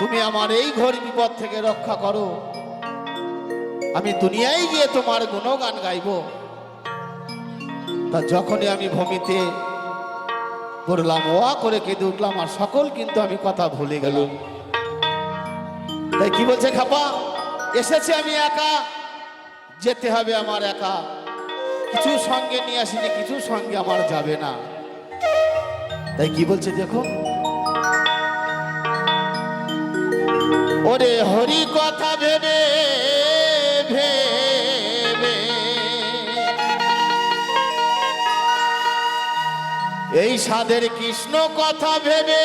তুমি আমার এই ঘোর বিপদ থেকে রক্ষা করো। আমি দুনিয়ায় গিয়ে তোমার গুণগান গাইব। তা যখনই আমি ভূমিতে করলাম ওয়া করে কেঁদে উঠলাম, আর সকল কিন্তু আমি কথা ভুলে গেল তাই কি বলছে খাপা? এসেছে আমি একা, যেতে হবে আমার একা। কিছু সঙ্গে নিয়ে আসিনি, কিছু সঙ্গে আমার যাবে না। তাই কি বলছে দেখো? ওরে হরি কথা ভেবে ভেবে। এই সাদের কৃষ্ণ কথা ভেবে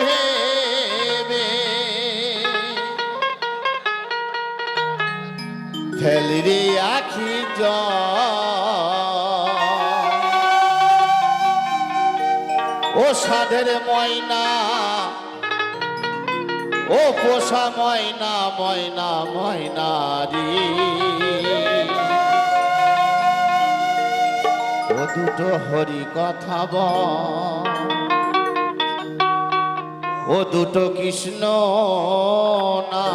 ভেবে। ফেলিরি আখি জল ও সাধের ময়না ও পোষা ময়না ময়না ময়না রে। ও দুটো হরি কথা বল। ও দুটো কৃষ্ণ নাম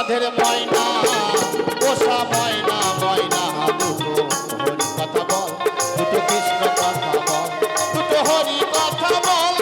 ও সাধের ময়না ও সা ময়না ময়না দুটো কথা বল কৃষ্ণ কথা বল হরি কথা বল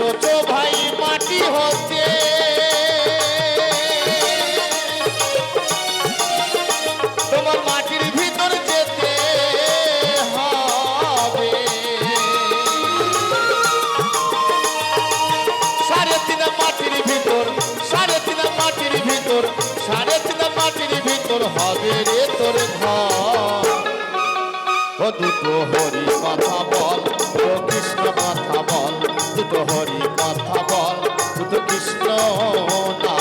তুমি ভাই মাটি হতে। তোমার মাটির ভিতর যেতে হবে। সাড়ে তিন মাটির ভিতর, সাড়ে তিন মাটির ভিতর, সাড়ে তিন মাটির ভিতর হবে রে তোর ঘর। দুটো হরি কথা কৃষ্ণ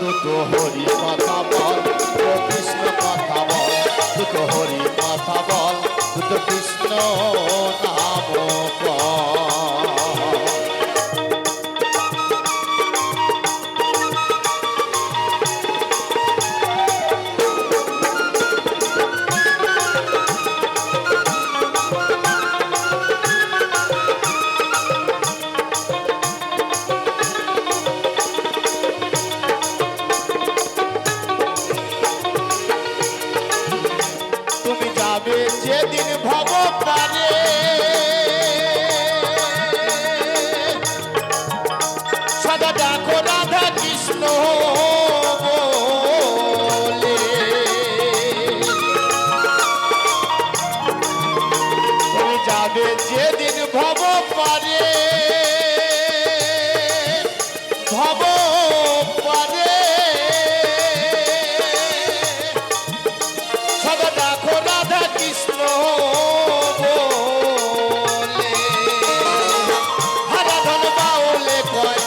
দুটো হরি কথা বল দুটো কৃষ্ণ কথা বল বল নাম কর যাবে যেদিন ভব পারে। ভব পারে। সদা ডাকো রাধা কৃষ্ণ হারাধন বাউলে কয়,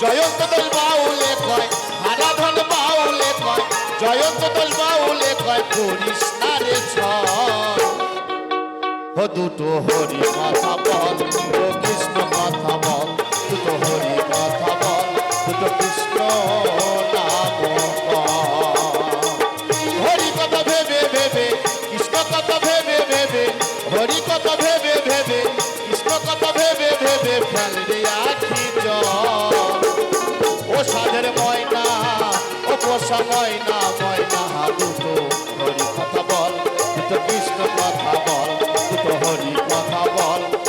জয়ন্ত দল বাউলে কয় হারাধন বাউলে কয়, জয়ন্ত দল বাউলে কয় করিস দুটো হরি কথা বল, দুটো কৃষ্ণ কথা বল, দুটো হরি কথা বল, দুটো কৃষ্ণ। হরি কথা ভেবে ভেবে, কৃষ্ণ কথা ভেবে ভেবে, হরি কথা ভেবে ভেবে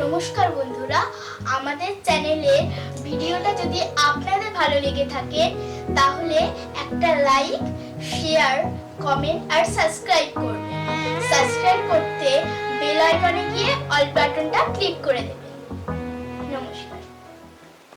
নমস্কার বন্ধুরা, আমাদের চ্যানেলের ভিডিওটা যদি আপনাদের ভালো লেগে থাকে, তাহলে একটা লাইক শেয়ার কমেন্ট আর সাবস্ক্রাইব করবেন সাবস্ক্রাইব করতে বেল আইকনে গিয়ে অল বাটনটা ক্লিক করে দেবেন